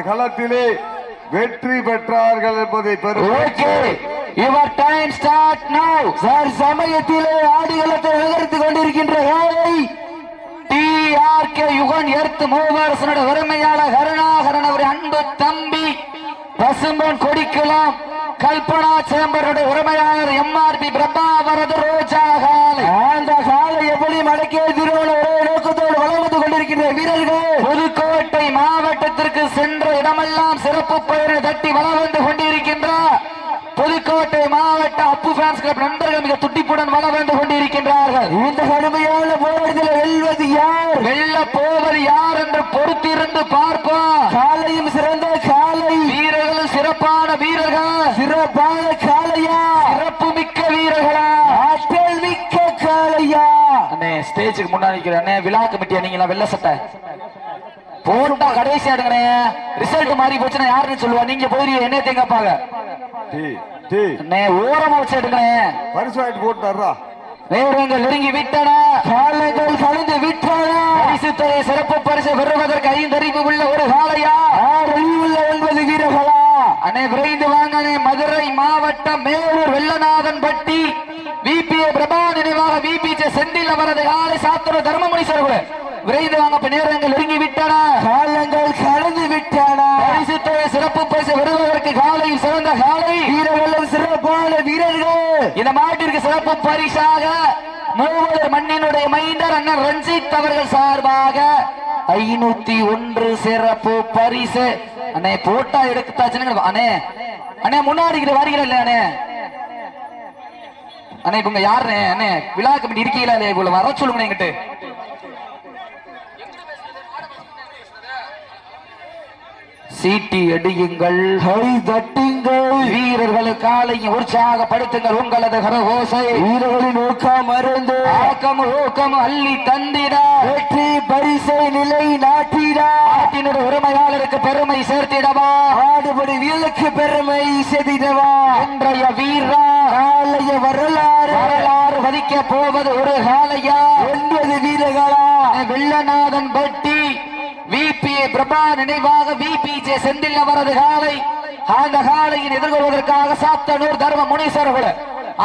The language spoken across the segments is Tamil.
களத்திலே வெற்றி பெற்றார்கள் என்பதை okay your time start now sir சமயத்திலே ஆடிகளத்தை நகர்த்திக் கொண்டிருக்கின்ற வேலை யுகன் எர்த் மூவரசனோட வறுமையாளர் கருணாகரன் அவர் அன்பு தம்பி பசும்பொன் கொடிக்கலாம் கல்பனா சேம்பருடைய உரிமையாளர் எம்ஆர்பி பிரபாவரது ரோஜா காலை அந்த காலை எப்படி திருவள்ள ஒரே நோக்கத்தோடு வளம் வந்து கொண்டிருக்கின்ற வீரர்கள் புதுக்கோட்டை மாவட்டத்திற்கு சென்ற இடமெல்லாம் சிறப்பு பெயரை தட்டி வளம் வந்து கொண்டிருக்கின்றார் புதுக்கோட்டை மாவட்ட அப்பு ஃபேன்ஸ் கிளப் நண்பர்கள் மிக துட்டிப்புடன் வளம் வந்து கொண்டிருக்கின்றார்கள். இந்த கடுமையான போராட்டத்தில் வெல்வது யார்? வெல்ல போவது யார் என்று பொறுத்திருந்து பார்ப்போம். காலையும் சிறந்த காலை. வீரர்களும் சிறப்பான வீரர்கள். சிறப்பான காலையா? சிறப்பு மிக்க வீரர்களா? ஆற்றல் மிக்க காலையா? அண்ணே ஸ்டேஜுக்கு முன்னாடி அண்ணே விழா கமிட்டியா நீங்களா வெள்ள சட்டை? போட்டா கடைசி ஆடுங்கண்ணே ரிசல்ட் மாறி போச்சுன்னா யாருன்னு சொல்லுவா? நீங்க போயிருவீங்க என்ன தேங்கப்பாங்க. ஓரமா வச்சு எடுங்கண்ணே பரிசு வாங்கிட்டு போட்டுறா நேரங்கள் நெருங்கி விட்டன. காலங்கள் சிறப்பு பரிசு பெறுவதற்கு ஐந்தறிவு உள்ள ஒரு காலையா உள்ள ஒன்பது வீரர்களா? அண்ணே விரைந்து வாங்க அண்ணே. மதுரை மாவட்டம் மேலூர் வெள்ளநாதன் பட்டி. விபிஏ பிரபா நினைவாக விபிஜே செந்தில் அவரது காலை சாத்தூர் தர்மமுனி சார் விரைந்து வாங்க நேரங்கள் நெருங்கி விட்டன காலங்கள் கலந்து விட்டன பரிசு தொகை சிறப்பு பரிசு பெறுவதற்கு காலையில் சிறந்த காலை. வீரர்களும் சிறப்பான வீரர்கள். இந்த மாட்டிற்கு சிறப்பு பரிசாக மூவர் மண்ணினுடைய மைந்தர் அண்ணன் ரஞ்சித் அவர்கள் சார்பாக ஐநூத்தி ஒன்று சிறப்பு பரிசு. அண்ணே போட்டா எடுத்தாச்சுன்னு அண்ணே அண்ணே முன்னாடி வாரிகள் இல்ல அண்ணே? அண்ணே இப்ப இங்க யாருண்ணே? அண்ணே விழா கமிட்டி இருக்கீங்களா இல்லையா இவ்வளவு வர சொல்லுங்க என்கிட்ட சீட்டி அடியுங்கள். தட்டுங்கள். வீரர்கள் காலையும் உற்சாகப்படுத்துங்கள் உங்களது கரகோசை. வீரர்களின் ஊக்கம் மருந்து ஆக்கம் ஊக்கம் அள்ளி தந்திட. வெற்றி பரிசை நிலை நாட்டிட. நாட்டினுடைய உரிமையாளருக்கு பெருமை சேர்த்திடவா. ஆடுபடி வீரலுக்கு பெருமை சேர்த்திடவா. இன்றைய வீரா காலைய வரலாறு. வரலாறு வதிக்க போவது ஒரு காலையா. ஒன்பது வீரர்களா. வெள்ளநாதன் பட்டி விபிஏ பிரபா நினைவாக விபிஜே செந்தில் அவரது காலை அந்த காலையின் எதிர்கொள்வதற்காக சாத்தனூர் தர்ம முனீஸ்வரர்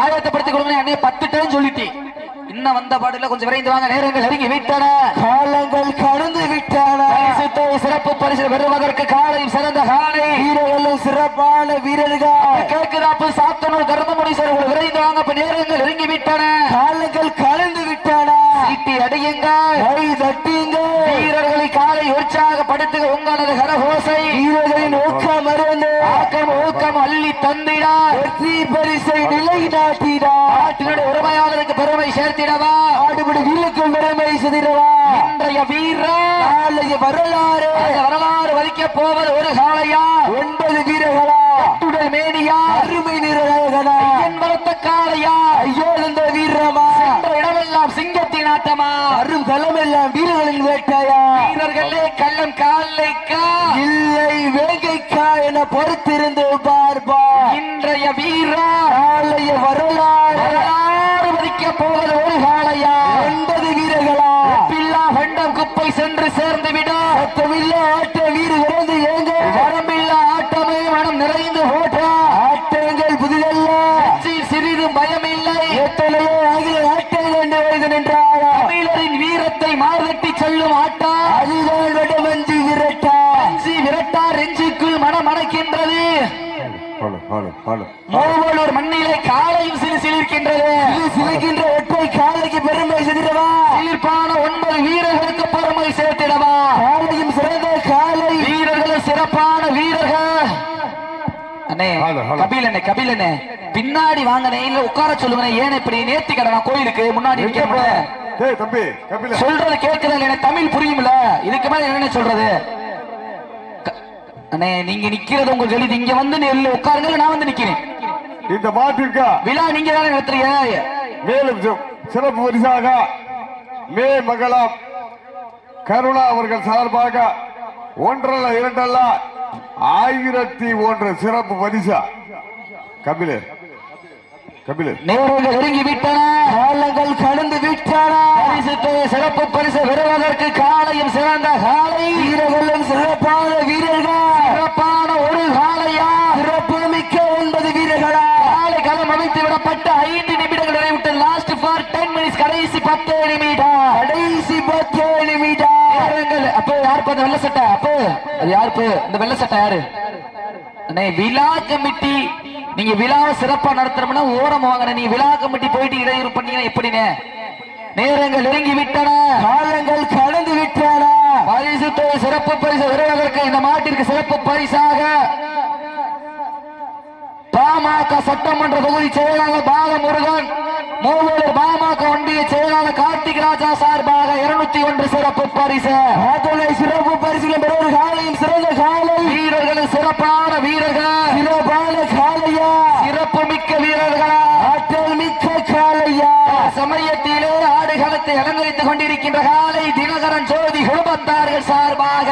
ஆயத்தப்படுத்திக் கொடுங்க அண்ணே பத்து இன்னும் வந்த பாடல கொஞ்சம் விரைந்து வாங்க. நேரங்கள் நெருங்கி விட்டன. காலங்கள் கடந்து விட்டன. சிறப்பு பரிசு பெறுவதற்கு காலையும் சிறந்த காலை. வீரர்களும் சிறப்பான வீரர்கள். கேட்கிறாப்பு சாத்தனூர் தர்ம முனீஸ்வரர் விரைந்து வாங்க நேரங்கள் நெருங்கி விட்டன. காலங்கள் கலந்து விட்டன சீட்டி அடியுங்கள். கை தட்டுங்கள். வீரர்களை காலை உற்சாகப்படுத்துக உங்களது கரகோசை. வீரர்களின் ஊக்கம் மருந்து ஆக்கம் ஊக்கம் அள்ளி தந்திடா. வெற்றி பரிசை நிலை நாட்டிடா. நாட்டினுடைய உரிமையாளருக்கு பெருமை சேர்த்திடவா. ஆடுபடி வீரக்கும் பெருமை செதிடவா இன்றைய வீரா நாளைய வரலாறு. வரலாறு வலிக்க போவது ஒரு காளையா ஒன்பது வீரர்களா? கட்டுடல் மேனியா? அருமை நிறநாயகனா என் வளர்த்த காளையா? ஐயோ இந்த வீரமா இடமெல்லாம் சிங்கத்தின் ஆட்டமா அரும் களமெல்லாம் வீரர்களின் வேட்டையா? வீரர்களே கள்ளம் காலைக்கா இல்லை வேங்கைக்கா என பொறுத்திருந்து பார்ப்பா. இன்றைய வீரா நாளைய வரலாறு. வரலாறு வதிக்க போவது ஒரு காளையா? ஒன்பது வீரர்களா? பில்லா வண்டம் குப்பை சென்று சேர்ந்து விட. சத்தமில்லா ஆட்ட வீடு விரைந்து ஏங்க? வரம்பில்லா ஆட்டமே மனம் நிறைந்து போட்டா ஆட்டங்கள் புதிதல்ல. சிறிதும் பயமில்லை. எத்தனையோ ஆகிய ஆட்டங்கள் என்று வருது நின்றார். தமிழரின் வீரத்தை மார்தட்டி செல்லும் ஆட்டா. அதுதான் வடமஞ்சி விரட்டா. அஞ்சி விரட்டா ரெஞ்சுக்குள் மனம் மூவலூர் மண்ணிலே காலையும் சிலு சிலிர்க்கின்றது. சிலிர்க்கின்ற ஒற்றை காலைக்கு பெருமை செதிடவா சிலிர்ப்பான ஒன்பது வீரர்களுக்கு பெருமை சேர்த்திடவா? காலையும் சிறந்த காலை வீரர்களும் சிறப்பான வீரர்கள். அண்ணே ஹலோ, ஹலோ. கபில் அண்ணே கபில் அண்ணே பின்னாடி வாங்கனே இல்ல உட்கார சொல்லுங்க ஏன் இப்படி நேர்த்தி கடனா கோயிலுக்கு முன்னாடி டேய் தம்பி கபில. சொல்றது கேட்குதா எனக்கு தமிழ் புரியும்ல. இதுக்கு மேல என்ன சொல்றது? அண்ணே நீங்க நிக்கிறது உங்க எழுதி இங்க வந்து நெல்லு உட்காருங்க நான் வந்து நிக்கிறேன். இந்த மாட்டிற்கா விழா நீங்க தானே நடத்துறீங்க? மேலும் சிறப்பு பரிசாக மே மகளம் கருணா அவர்கள் சார்பாக ஒன்றல்ல இரண்டல்ல ஆயிரத்தி ஒன்று சிறப்பு பரிசா. கபிலே கபில். நேரங்கள் நெருங்கி விட்டன காலங்கள் கடந்து விட்டன. பரிசு தொகை சிறப்பு பரிசு பெறுவதற்கு காலையும் சிறந்த காலை. வீரர்களும் சிறப்பான வீரர்கள். சிறப்பான ஒரு காலையா? சிறப்பு மிக்க ஒன்பது வீரர்களா? காலை களம் அமைத்து விடப்பட்ட ஐந்து நிமிடங்கள் நிறைவிட்டு லாஸ்ட் ஃபார் டென் மினிட்ஸ் கடைசி பத்து நிமிடம். கடைசி பத்து நிமிடம். நேரங்கள் அப்போ யாருப்பா அந்த வெள்ள சட்டை? அப்போ அது யாருப்பு இந்த வெள்ள சட்டை யாரு? விழா கமிட்டி. நீங்க விழாவை சிறப்பா நடத்துறோம்னா ஓரம் வாங்கின நீங்க விழா கமிட்டி போயிட்டு இடையூறு பண்ணீங்கன்னா எப்படினே நேரங்கள் நெருங்கி விட்டன. காலங்கள் கடந்து விட்டன. பரிசு தொகை சிறப்பு பரிசு வருவதற்கு இந்த மாட்டிற்கு சிறப்பு பரிசாக. பாமக சட்டமன்ற தொகுதி செயலாளர் பாலமுருகன் மூவலூர் பாமக ஒன்றிய செயலாளர் கார்த்திக் ராஜா சார்பாக இருநூத்தி ஒன்று சிறப்பு பரிசு. சிறப்பு பரிசுகள் பெறுவது காலையும் சிறந்த காலை. வீரர்கள் சிறப்பான வீரர்கள் சிறப்பான காலையா சிறப்பு மிக்க வீரர்களா ஆற்றல் மிக்க காலையா சமயத்திலே அலங்கரித்துக் கொண்டிருக்கின்ற காலை தினகரன் ஜோதி குடும்பத்தார்கள் சார்பாக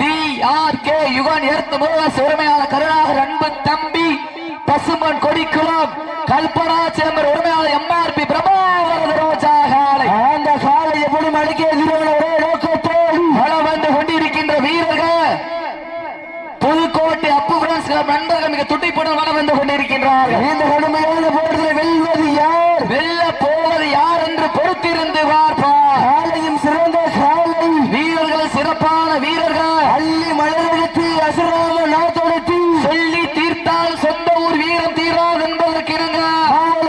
T R K Yugan earth movers உரிமையாள Karunakar அன்பு தம்பி பசுமன் கொடிக்குளம் கல்பனா சேம்பர் உரிமையாளர் எம்ஆர்பி பிரபாவரத ரோஜா காலை. அந்த காலை எப்படி மணிக்கே ஒரே நோக்கத்தோடு வளம் வந்து கொண்டிருக்கின்ற வீரர்கள். புதுக்கோட்டை அப்பு பிரான்ஸ் நண்பர்கள் மிக துட்டிப்புடன் வளம் வந்து கொண்டிருக்கின்றார்கள். இந்த கடுமையான போட்டியில் வெல்வது யார்? வெல்ல போவது யார் என்று பொறுத்திருந்து பார்ப்பார் காலையும் சிறந்த காலை வீரர்கள் சிறப்பான வீரர்கள். அள்ளி மலரெடுத்து அசுராம நாத்தொடுத்து சொல்லி தீர்த்தால் சொந்த ஊர் வீரம் தீராது என்பதற்கு இணங்க.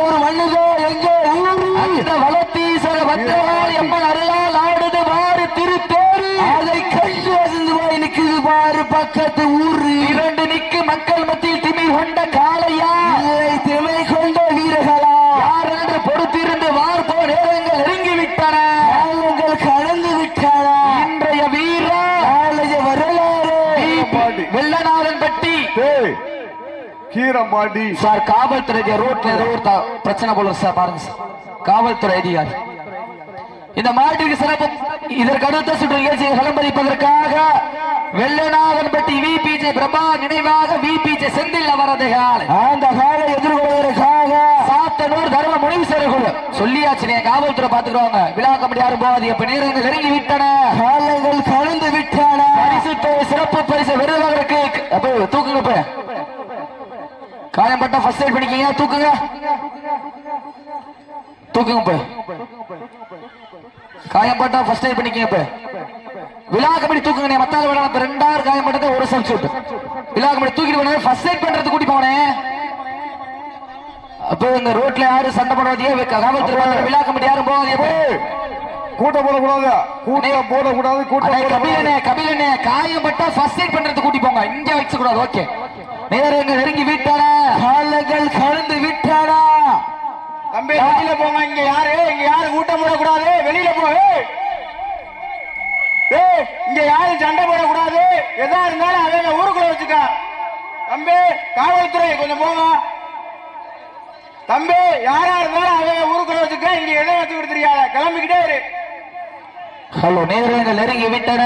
ஒரு மண்ணுதோ எங்கே ஊர் அந்த வளத்தீசர பத்திரகாளி அம்மன் அருளால் ஆடுது வாரு திருத்தேரு. அதை கண்டு அசந்து போய் நிக்குது பாரு பக்கத்து ஊரு. இரண்டு நிக்கு மக்கள் மத்தியில் திமி கொண்ட காளையா இல்லை திமை கொண்ட வீரர்களா யார் என்று பொறுத்திருந்து வார்ப்போ நேரங்கள் நெருங்கி விட்டன காலங்கள் கடந்து விட்டன இன்றைய வீரா நாளைய வரலாறு வெள்ளநாதன் பட்டி டேய் கீரம்பாண்டி சார் காவல்துறை ரோட்ல ஏதோ ஒரு பிரச்சனை போல சார் பாருங்க சார் காவல்துறை அதிகாரி இந்த மாட்டிற்கு சிறப்பு இதற்கு அடுத்த சுற்று நிகழ்ச்சியை விளம்பரிப்பதற்காக வெள்ளநாதன்பட்டி விபிஜே பிரபா நினைவாக விபிஜே செந்தில் அவரது அந்த காலை எதிர்கொள்வதற்காக சாத்தனூர் தர்ம முனீஸ்வரர் குழு. சொல்லியாச்சு நீங்க காவல்துறை பாத்துக்கிறவங்க விழா கபடி யாரும் போகாது இப்ப நேரங்கள் நெருங்கி விட்டன. காலங்கள் கலந்து விட்டன. பரிசு சிறப்பு பரிசு அப்ப தூக்குங்க இப்ப காயம்பட்ட ஃபர்ஸ்ட் எய்ட் பண்ணிக்கீங்க தூக்குங்க. தூக்குங்க இப்ப காயம்பட்டா ஃபர்ஸ்ட் எய்ட் பண்ணிக்கீங்க இப்ப விழா கபடி தூக்குங்க நீ மத்தால விட இப்ப ரெண்டாயிரம் காயம்பட்டதை ஒரு சப்ஸ்டியூட் விழா கபடி தூக்கிட்டு போனே ஃபர்ஸ்ட் எய்ட் பண்றது கூட்டி போனேன். அப்போ இந்த ரோட்ல யாரும் சண்டை போடாதே காவல்துறை விழா கமிட்டி யாரும் போகாதே கூட்டம் போடக்கூடாது. கூட்டம் போடக்கூடாது கூட்டம் கபிலனே கபிலனே காயப்பட்டா ஃபர்ஸ்ட் எய்ட் பண்றது கூட்டி போங்க. இங்க வச்சு கூடாது ஓகே நேரங்கள் நெருங்கி விட்டான காலங்கள் கலந்து விட்டானா. தம்பி வெளியில போங்க. இங்க யாரு? இங்க யாரு? கூட்டம் போடக்கூடாது. வெளியில போ. இங்க யாரு சண்டை போடக்கூடாது. எதா இருந்தாலும் அவங்க ஊருக்குள்ள வச்சுக்க. தம்பி காவல்துறை கொஞ்சம் போங்க. தம்பி யாரா இருந்தாலும் அவங்க ஊருக்குள்ள வச்சுக்க. இங்க எதை வச்சு கொடுத்துருக்காங்க கிளம்பிக்கிட்டே இரு. ஹலோ நேரங்கள் நெருங்கி விட்டன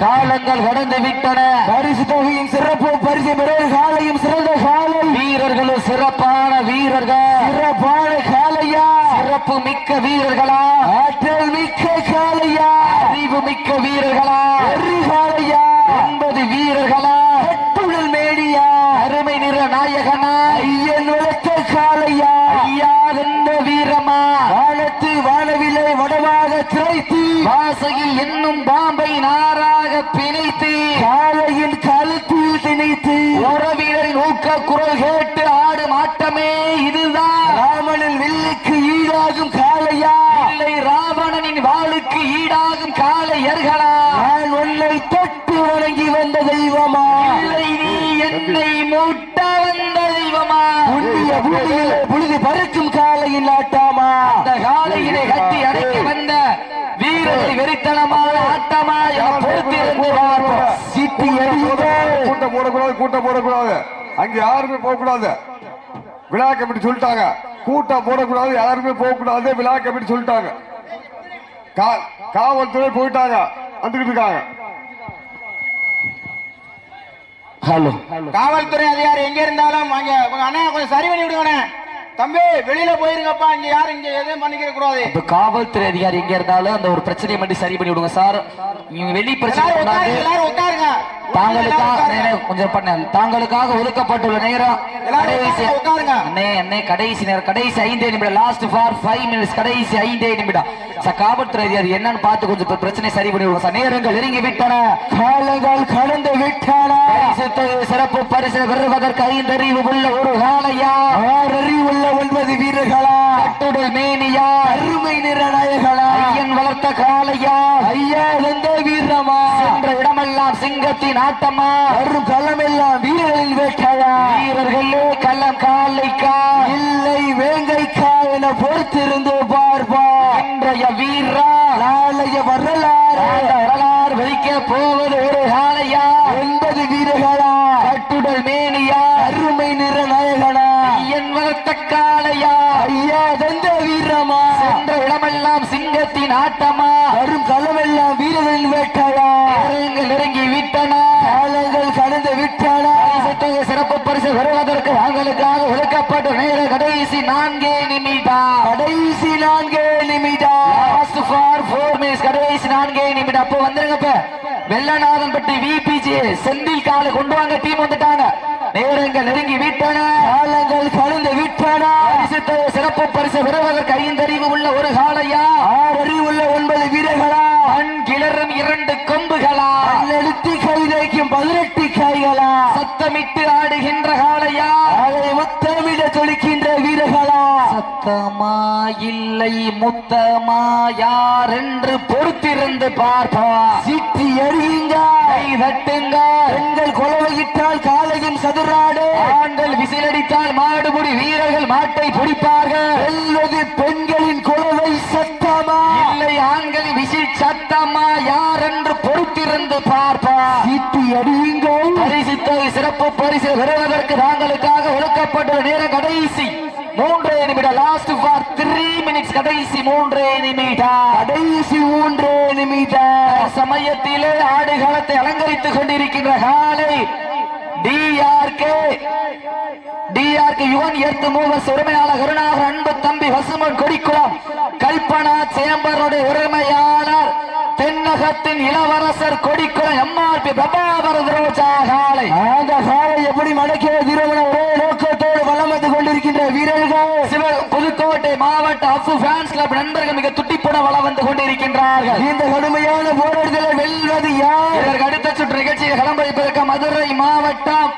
காலங்கள் கடந்து விட்டன. பரிசு தொகையின் சிறப்பு பரிசு பெறுவது காலையும் சிறந்த காலை. வீரர்களும் சிறப்பான வீரர்கள். சிறப்பான காலையா? சிறப்பு மிக்க வீரர்களா? ஆற்றல் மிக்க காலையா? அறிவு மிக்க வீரர்களா வெறி காலையா ஒன்பது வீரர்களா கட்டுடல் மேடியா அருமை நிற நாயகனா ஐயன் உழைத்த காலையா ஐயா வென்ற வீரமா வானத்து வானவிலை வடமாக திரைத்து வாசையில் என்னும் பாம்பை நாராக பிணைத்து காலையின் கழுத்தில் திணைத்து உறவினரின் ஊக்க குரல் கேட்டு ஆடும் ஆட்டமே இதுதான் ராமனின் வில்லுக்கு ஈடாகும் காளையா இல்லை ராவணனின் வாளுக்கு ஈடாகும் காளையர்களா நான் உன்னை தொட்டு வணங்கி வந்த தெய்வமா? இல்லை நீ என்னை மூட்ட வந்த தெய்வமா? புண்ணிய பூமியிலே புழுதி பறக்கும் காலையில் ஆட்டாமா? அந்த காலையிலே கட்டி அடைக்க வந்த வீரரை வெறித்தனமான ஆட்டமா என பொறுத்திருந்து பார்ப்போம். சிட்டி கூட்டம் போடக்கூடாது கூட்டம் போடக்கூடாது அங்க யாருமே போக கூடாது விழா கமிட்டி சொல்லிட்டாங்க. கூட்டம் போடக்கூடாது யாருமே போக கூடாது விழா கமிட்டி சொல்லிட்டாங்க. காவல்துறை போயிட்டாங்க. வந்துகிட்டு இருக்காங்க. ஹலோ. காவல்துறை அதிகாரி எங்க இருந்தாலும் அங்க அண்ணா கொஞ்சம் சரி பண்ணி விடுங்க தம்பி வெளியில போயிருங்கப்பா. இங்க யாரும் இங்க எதையும் பண்ணிக்க கூடாது. இப்ப காவல்துறை அதிகாரி எங்க இருந்தாலும் அந்த ஒரு பிரச்சனையை மட்டும் சரி பண்ணி விடுங்க சார். நீங்க வெளி பிரச்சனை எல்லாரும் உட்காருங்க. தாங்களுக்காக. கொஞ்சம் பண்ண. தாங்களுக்காக ஒதுக்கப்பட்டுள்ள நேரம் கடைசி உட்காருங்க. அண்ணே அண்ணே கடைசி நேரம் கடைசி ஐந்தே நிமிடம். லாஸ்ட் ஃபார் ஃபைவ் மினிட்ஸ் கடைசி ஐந்தே நிமிடம். சார் காவல்துறை அதிகாரி என்னன்னு பார்த்து கொஞ்சம் பிரச்சனை சரி பண்ணி விடுங்க. சார் நேரங்கள் நெருங்கி விட்டன காலங்கள் கடந்து விட்டன. சிறப்பு பரிசு பெறுவதற்கு ஐந்தறிவு உள்ள ஒரு காலையா ஆறறிவு உள்ள ஒன்பது வீரர்களா? கட்டுடல் மேனியா? அருமை நிறநாயகளா ஐயன் வளர்த்த காளையா? ஐயா எந்த வீரமா? சென்ற இடமெல்லாம் சிங்கத்தின் ஆட்டமா? வரும் களமெல்லாம் வீரர்களின் வேட்டையா? வீரர்களே களம் காலைக்கா இல்லை வேங்கைக்கா என பொறுத்திருந்து பார்ப்பா இன்றைய வீரா நாளைய வரலாறு. வரலாறு வைக்க போவது ஒரு காளையா? ஒன்பது வீரர்களா? கட்டுடல் மேனியா? அருமை நிற நாயகனா? ஐயன் வளர்த்த காளையா? ஐயா தந்த வீரமா? சென்ற இடமெல்லாம் சிங்கத்தின் ஆட்டமா? வரும் களமெல்லாம் வீரர்களின் வேட்டையா? நேரங்கள் நெருங்கி விட்டன? காலங்கள் கடந்து விட்டன? சிறப்பு பரிசு வருவதற்கு தாங்களுக்காக ஒதுக்கப்பட்ட நேர கடைசி நான்கே நிமிடம். கடைசி நான்கே லாஸ்ட் ஃபார் ஃபோர் மினிட்ஸ் கடைசி நான்கே நிமிடம் அப்போ வந்துருங்க இப்ப வெள்ளநாதன் பட்டி விபிஜி செந்தில் காலை கொண்டு வாங்க டீம் வந்துட்டாங்க. நேரங்கள் நெருங்கி விட்டன. காலங்கள் கடந்து விட்டன. பரிசுத்த சிறப்பு பரிசு பெறுவதற்கு ஐந்தறிவு உள்ள ஒரு காளையா ஆறு அறிவு உள்ள ஒன்பது வீரர்களா? மண் கிளறும் இரண்டு கொம்புகளா? எடுத்து கைதைக்கும் பதினெட்டு கைகளா? சத்தமிட்டு ஆடுகின்ற காளையா அதை முத்தமிட தொழிக்கின்ற வீரர்களா சத்தமா இல்லை முத்தமா யார் என்று பொறுத்திருந்து பார்ப்பா சிட்டி எறியுங்க. கை தட்டுங்க. பெண்கள் கொலவையிட்டால் காலையும் சதுராடு. ஆண்கள் விசிலடித்தால் மாடுபுடி வீரர்கள் மாட்டை பிடிப்பார்கள் வெல்வது பெண்களின் கொலவை சத்தமா? இல்லை ஆண்கள் விசில் சத்தமா? யார் என்று பொறுத்திருந்து பார்ப்பா சிட்டி அடியுங்கள் பரிசு தொகை சிறப்பு பரிசு பெறுவதற்கு தாங்களுக்காக ஒதுக்கப்பட்ட நேரம் கடைசி. மூன்றே நிமிடம். லாஸ்ட் ஃபார் த்ரீ மினிட்ஸ் கடைசி மூன்றே நிமிடம். கடைசி மூன்றே நிமிடம். சமயத்திலே ஆடுகளத்தை அலங்கரித்துக் கொண்டிருக்கின்ற காலை TRK TRK Yuvan earth movers உரிமையாளர் கருணாகர் அன்பு தம்பி வசுமன் கொடிக்குளம் கல்பனா சேம்பருடைய உரிமையாளர் தென்னகத்தின் இளவரசர் கொடிக்குளம் எம்ஆர்பி பிரபாகர ரோஜா காலை. அந்த காலை எப்படி மடக்கிய ஒரே வலம் இருக்கின்ற வீரர்கள் புதுக்கோட்டை மாவட்ட அப்பு ஃபேன்ஸ் கிளப் நண்பர்கள் மிக துட்டிப்புட வள வந்து கொண்டிருக்கின்றார்கள். இந்த கடுமையான போராட்டத்தில் வெல்வது யார் இதற்கு அடுத்த சுற்று நிகழ்ச்சியை களம்பளிப்பதற்கு மதுரை மாவட்டம்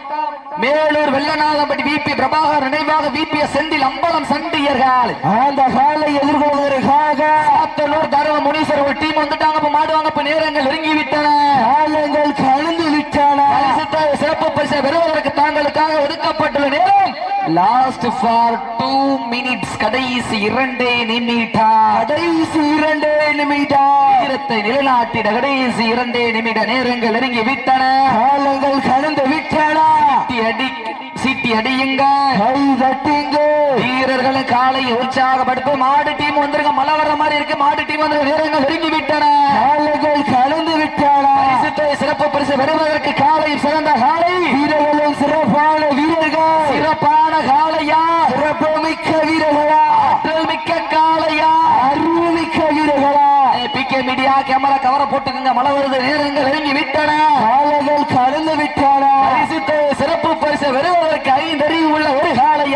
மேலூர் வெள்ளநாதபடி விபி பிரபாகர் நினைவாக விபி செந்தில் அம்பலம் சண்டியர்கள் அந்த காலை எதிர்கொள்வதற்காக சாத்தனூர் தருவ முனீஸ்வர் ஒரு டீம் வந்துட்டாங்க. இப்ப மாடுவாங்க. இப்ப நேரங்கள் நெருங்கி விட்டன காலங்கள் கலந்து விட்டன சிறப்பு பரிசை பெறுவதற்கு தாங்களுக்காக ஒதுக்கப்பட்டுள்ள நேரம். லாஸ்ட் ஃபார் டூ மினிட்ஸ் கடைசி இரண்டே நிமிடம். கடைசி இரண்டே நிமிடம். வீரத்தை நிலைநாட்டிட கடைசி இரண்டே நிமிட நேரங்கள் நெருங்கி விட்டன காலங்கள் கடந்து விட்டன. அடி சீட்டி அடியுங்க. கை தட்டுங்க. வீரர்களை காலை உற்சாகப்படுத்த மாடு டீம் வந்திருக்க மழை வர்ற மாதிரி இருக்கு. மாடு டீம் வந்து நேரங்கள் நெருங்கி விட்டன. காலைகள் கலந்து விட்டன சிறப்பு பரிசு பெறுவதற்கு காலை சிறந்த காலை. வீரர்களும் சிறப்பான வீரர்கள். சிறப்பான காளையா சிறப்பு மிக்க வீரர்களா? ஆற்றல் மிக்க காளையா அறிவு மிக்க வீரர்களா பிகே மீடியா கேமரா கவர போட்டுக்கங்க. மழை வருது நேரங்கள் நெருங்கி விட்டன. கலந்து விட்டன. சிறப்பு பரிசு பெறுவதற்கு ஐந்தறிவு உள்ள ஒரு ஆறு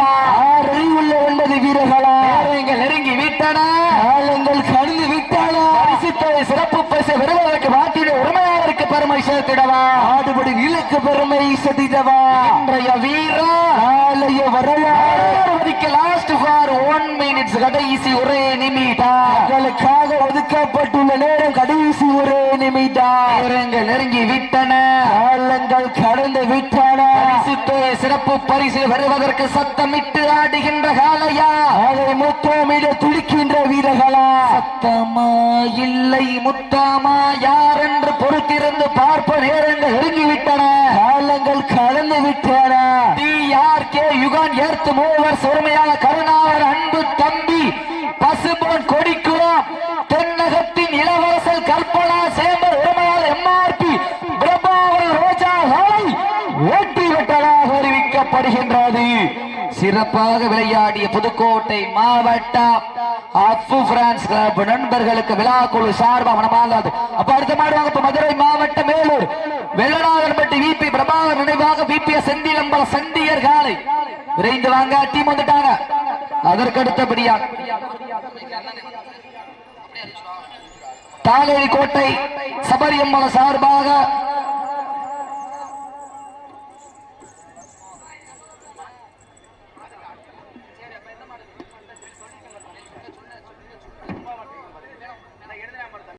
அறிவு உள்ள ஒன்பது வீரர்களா? நேரங்கள் நெருங்கி விட்டன. காலங்கள் கடந்து விட்டன. பரிசுத்த சிறப்பு பரிசு பெறுவதற்கு நாட்டின் உரிமையாளருக்கு பெருமை சேர்த்திடவா? ஆடுபடி இலக்கு பெருமை சேர்த்திடவா? இன்றைய வீரா நாளைய வரலாறு. ஃபார் ஒன் மினிட்ஸ் கடைசி ஒரே நிமிடம். மக்களுக்காக ஒதுக்கப்பட்டுள்ள நேரம் கடைசி ஒரே நிமிடம். நேரங்கள் நெருங்கி விட்டன. காலங்கள் கடந்து விட்டன. சிறப்பு பரிசு வருவதற்கு சத்தமிட்டு ஆடுகின்ற காலையா அதை முத்தமிட துடிக்கின்ற வீரர்களா? சத்தமா இல்லை முத்தமா யார் என்று பொறுத்திருந்து பார்ப்ப நேரங்கள் நெருங்கி விட்டன. காலங்கள் கடந்து விட்டன. டிஆர்கே யுகான் ஏர்த்து மூவர் உரிமையாள கருணாகர் அன்பு தம்பி பசும்பொன் கொடிக்குளம் தென்னகத்தின் இளவரசர் கல்பனா சேம்பர் உரிமையாளர் எம்ஆர்பி பிரபாகர் ரோஜா ஹாலை வெற்றி பெற்றதாக அறிவிக்கப்படுகின்றது சிறப்பாக விளையாடிய புதுக்கோட்டை மாவட்டம் அப்பு பிரான்ஸ் கிளப் நண்பர்களுக்கு விழா குழு சார்பாக மனமாகாது அப்ப அடுத்த மாடுவாங்க இப்ப மதுரை மாவட்டம் மேலூர். வெள்ளநாதன்பட்டி விபி பிரபாகர் நினைவாக விபி செந்திலம்பல செந்தியர் காலை. விரைந்து வாங்க டீம் வந்துட்டாங்க. அதற்கு அடுத்தபடியாக தாலேரி கோட்டை சபரியம்மல சார்பாக